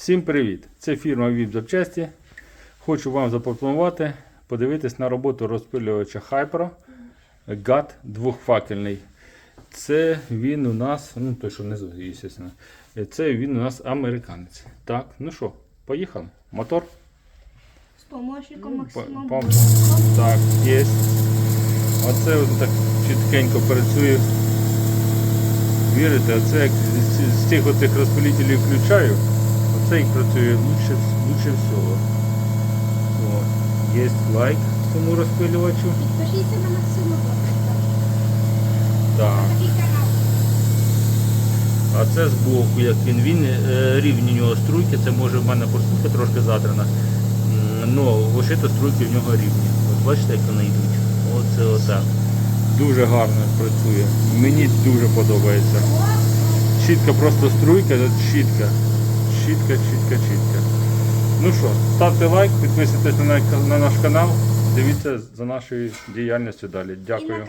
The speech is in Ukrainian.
Всім привіт! Це фірма ВІП Запчасті. Хочу вам запропонувати подивитись на роботу розпилювача Hypro GAT двохфакельний. Це він у нас, ну той, що внизу, звісно. Це він у нас американець. Так, ну що, поїхали. Мотор. З помощником По- по- Так, є. Оце от так чіткенько працює. Вірите, оце як з, з цих оцих розпилителів включаю, їх працює лучше, лучше всього. О, є лайк тому розпилювачу. Підпишіться на Максима. Так. А це з боку, як він, він е, рівні у нього струйки, це може в мене прослухи трошки задрана. Ну, вошито струйки в нього рівні. От бачите, як вони йдуть. Оце отак. Дуже гарно працює. Мені дуже подобається. Чітка просто струйка, от Чітка, чітка, чітка. Ну що, ставте лайк, підписуйтесь на, на наш канал, дивіться за нашою діяльністю далі. Дякую.